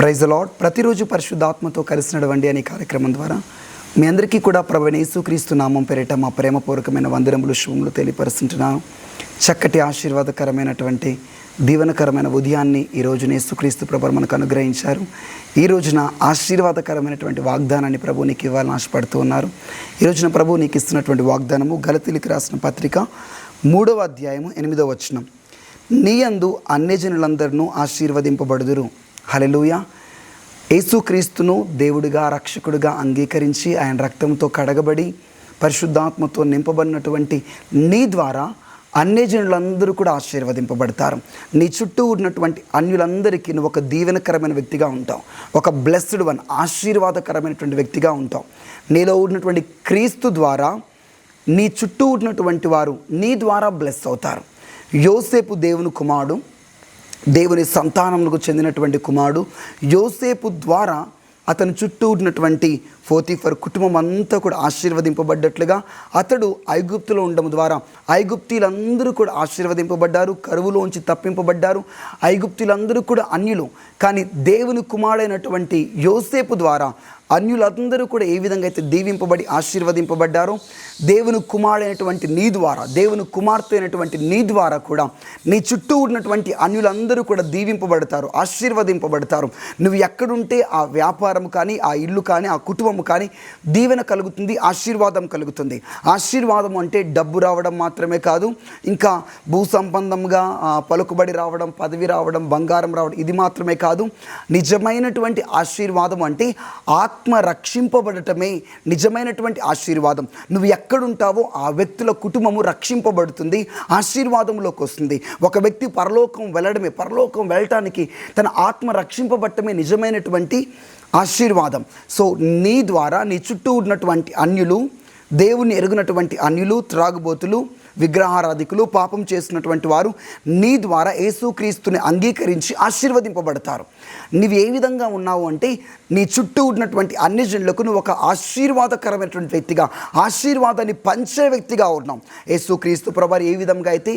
Praise lord ప్రతిరోజు పరిశుద్ధాత్మతో కలిసి నడవండి అనే కార్యక్రమం ద్వారా మీ అందరికీ కూడా ప్రభు యేసుక్రీస్తు నామం పేరిట మా ప్రేమపూర్వకమైన వందనములు శుభములు తెలియపరుస్తుంటున్నాను చక్కటి ఆశీర్వాదకరమైనటువంటి దీవనకరమైన ఉదయాన్ని ఈ రోజున యేసుక్రీస్తు ప్రభు మనకు అనుగ్రహించారు. ఈ రోజున ఆశీర్వాదకరమైనటువంటి వాగ్దానాన్ని ప్రభు నీకు ఇవ్వాలని ఆశపడుతూ ఉన్నారు. ఈ రోజున ప్రభు నీకు ఇస్తున్నటువంటి వాగ్దానము గలతీలికి రాసిన పత్రిక మూడవ అధ్యాయము ఎనిమిదవ వచనం. నీ యందు అన్యజనులందరినూ ఆశీర్వదింపబడుదురు. హలెలూయ యేసుక్రీస్తును దేవుడిగా రక్షకుడిగా అంగీకరించి ఆయన రక్తంతో కడగబడి పరిశుద్ధాత్మతో నింపబడినటువంటి నీ ద్వారా అన్యజనులందరూ కూడా ఆశీర్వదింపబడతారు. నీ చుట్టూ ఉన్నటువంటి అన్యులందరికీ నువ్వు ఒక దీవెనకరమైన వ్యక్తిగా ఉంటావు. ఒక బ్లెస్డ్ వన్ ఆశీర్వాదకరమైనటువంటి వ్యక్తిగా ఉంటావు. నీలో ఉన్నటువంటి క్రీస్తు ద్వారా నీ చుట్టూ ఉన్నటువంటి వారు నీ ద్వారా బ్లెస్ అవుతారు. యోసేపు దేవుని కుమారుడు దేవుని సంతానములకు చెందినటువంటి కుమారుడు. యోసేపు ద్వారా అతని చుట్టూ ఉన్నటువంటి ఫోతిఫర్ కుటుంబం అంతా కూడా ఆశీర్వదింపబడ్డట్లుగా అతడు ఐగుప్తులో ఉండడం ద్వారా ఐగుప్తీలందరూ కూడా ఆశీర్వదింపబడ్డారు కరువులోంచి తప్పింపబడ్డారు. ఐగుప్తులందరూ కూడా అన్యులు. కానీ దేవుని కుమారుడైనటువంటి యోసేపు ద్వారా అన్యులందరూ కూడా ఏ విధంగా అయితే దీవింపబడి ఆశీర్వదింపబడ్డారో దేవుని కుమారుడైనటువంటి నీ ద్వారా దేవుని కుమార్తె అయినటువంటి నీ ద్వారా కూడా నీ చుట్టూ ఉన్నటువంటి అన్యులందరూ కూడా దీవింపబడతారు ఆశీర్వదింపబడతారు. నువ్వు ఎక్కడుంటే ఆ వ్యాపారం కానీ ఆ ఇల్లు కానీ ఆ కుటుంబం కానీ దీవెన కలుగుతుంది ఆశీర్వాదం కలుగుతుంది. ఆశీర్వాదం అంటే డబ్బు రావడం మాత్రమే కాదు ఇంకా భూ సంబంధంగా పలుకుబడి రావడం పదవి రావడం బంగారం రావడం ఇది మాత్రమే కాదు. నిజమైనటువంటి ఆశీర్వాదం అంటే ఆత్మ ఆత్మ రక్షింపబడటమే నిజమైనటువంటి ఆశీర్వాదం. నువ్వు ఎక్కడుంటావో ఆ వ్యక్తుల కుటుంబము రక్షింపబడుతుంది ఆశీర్వాదంలోకి వస్తుంది. ఒక వ్యక్తి పరలోకం వెళ్ళడమే పరలోకం వెళ్ళటానికి తన ఆత్మ రక్షింపబడటమే నిజమైనటువంటి ఆశీర్వాదం. సో నీ ద్వారా నీ చుట్టూ ఉన్నటువంటి అన్యులు దేవుని ఎరుగునటువంటి అన్యులు త్రాగుబోతులు విగ్రహారాధికులు పాపం చేసినటువంటి వారు నీ ద్వారా యేసుక్రీస్తుని అంగీకరించి ఆశీర్వదింపబడతారు. నువ్వు ఏ విధంగా ఉన్నావు అంటే నీ చుట్టూ ఉన్నటువంటి అన్ని జనులకు నువ్వు ఒక ఆశీర్వాదకరమైనటువంటి వ్యక్తిగా ఆశీర్వాదాన్ని పంచే వ్యక్తిగా ఉన్నావు. యేసుక్రీస్తు ప్రభారి ఏ విధంగా అయితే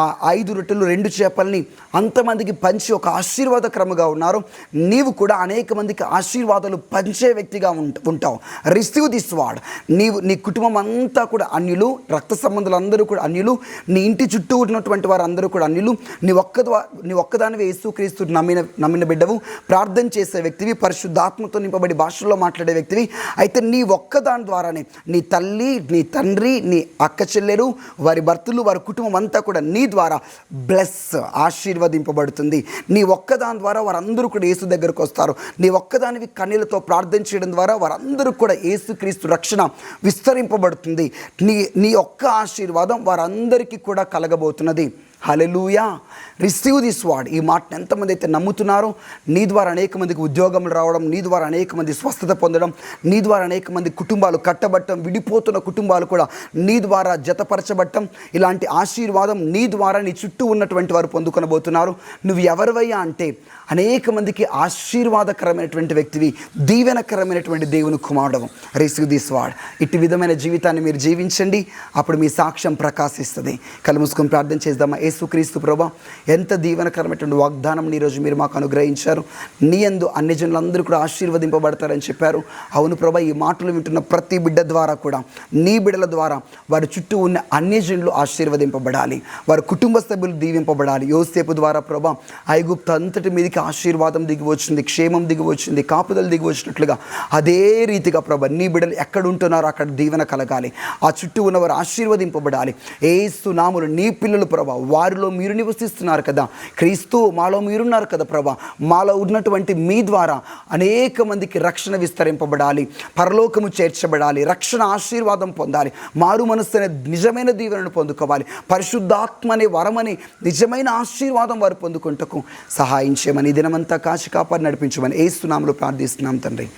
ఆ ఐదు రొట్టెలు రెండు చేపల్ని అంతమందికి పంచి ఒక ఆశీర్వాదకరముగా ఉన్నారు నీవు కూడా అనేక మందికి ఆశీర్వాదాలు పంచే వ్యక్తిగా ఉంటావు. రిసీవ్ దిస్ వాడ్ నీవు నీ కుటుంబం అంతా కూడా అన్యులు రక్త సంబంధాలు అందరూ కూడా అన్యులు. నీ ఇంటి చుట్టూ ఉన్నటువంటి వారు అందరూ కూడా అన్యులు. నీ ఒక్క నీ ఒక్కదానివే యేసుక్రీస్తు నమ్మిన నమ్మిన బిడ్డవు. ప్రార్థన చేసే వ్యక్తివి పరిశుద్ధాత్మతో నింపబడి భాషల్లో మాట్లాడే వ్యక్తివి. అయితే నీ ఒక్కదాని ద్వారానే నీ తల్లి నీ తండ్రి నీ అక్క చెల్లెలు వారి భర్తలు వారి కుటుంబం అంతా కూడా నీ ద్వారా బ్లెస్ ఆశీర్వదింపబడుతుంది. నీ ఒక్కదాని ద్వారా వారందరూ కూడా యేసు దగ్గరకు వస్తారు. నీ ఒక్కదానివి కన్నీలతో ప్రార్థన చేయడం ద్వారా వారందరూ కూడా యేసుక్రీస్తు రక్షణ విస్తరింపబడుతుంది. నీ నీ ఒక్క ఆశీర్వాదం వారందరికీ కూడా కలగబోతున్నది. హలెలూయా రిసీవ్ దిస్ వార్డ్ ఈ మాటను ఎంతమంది అయితే నమ్ముతున్నారో నీ ద్వారా అనేక మందికి ఉద్యోగములు రావడం నీ ద్వారా అనేక మంది స్వస్థత పొందడం నీ ద్వారా అనేక మంది కుటుంబాలు కట్టబట్టం విడిపోతున్న కుటుంబాలు కూడా నీ ద్వారా జతపరచబట్టం. ఇలాంటి ఆశీర్వాదం నీ ద్వారా నీ చుట్టూ ఉన్నటువంటి వారు పొందుకొనబోతున్నారు. నువ్వు ఎవరివయ్యా అంటే అనేక మందికి ఆశీర్వాదకరమైనటువంటి వ్యక్తివి దీవెనకరమైనటువంటి దేవుని కుమారుడవు. రిసీవ్ దిస్ వార్డ్ ఇటు విధమైన జీవితాన్ని మీరు జీవించండి. అప్పుడు మీ సాక్ష్యం ప్రకాశిస్తుంది. కలుముసుకొని ప్రార్థన చేద్దామా? యేసుక్రీస్తు ప్రభా ఎంత దీవెనకరమైనటువంటి వాగ్దానం ఈరోజు మీరు మాకు అనుగ్రహించారు. నీ ఎందు అన్ని జనులందరూ కూడా ఆశీర్వదింపబడతారని చెప్పారు. అవును ప్రభా ఈ మాటలు వింటున్న ప్రతి బిడ్డ ద్వారా కూడా నీ బిడ్డల ద్వారా వారి చుట్టూ ఉన్న అన్ని జనులు ఆశీర్వదింపబడాలి. వారి కుటుంబ సభ్యులు దీవింపబడాలి. యోసేపు ద్వారా ప్రభా ఐగుప్త అంతటి మీదకి ఆశీర్వాదం దిగి వచ్చింది క్షేమం దిగి వచ్చింది కాపుదలు దిగి వచ్చినట్లుగా అదే రీతిగా ప్రభ నీ బిడ్డలు ఎక్కడ ఉంటున్నారో అక్కడ దీవెన కలగాలి. ఆ చుట్టూ ఉన్నవారు ఆశీర్వదింపబడాలి. ఏసు నాములు నీ పిల్లలు ప్రభా వారిలో మీరు నివసిస్తున్నారు కదా. క్రీస్తు మాలో మీరున్నారు కదా ప్రభా. మాలో ఉన్నటువంటి మీ ద్వారా అనేక మందికి రక్షణ విస్తరింపబడాలి. పరలోకము చేర్చబడాలి. రక్షణ ఆశీర్వాదం పొందాలి. మారు మనస్సు అనే నిజమైన దీవెనను పొందుకోవాలి. పరిశుద్ధాత్మ అనే వరమని నిజమైన ఆశీర్వాదం వారు పొందుకుంటకు సహాయం చేయమని దినమంతా కాచి కాపాడి నడిపించమని ఏస్తున్నాములో ప్రార్థిస్తున్నాం తండ్రి.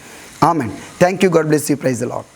Amen. Thank you God bless you praise Lord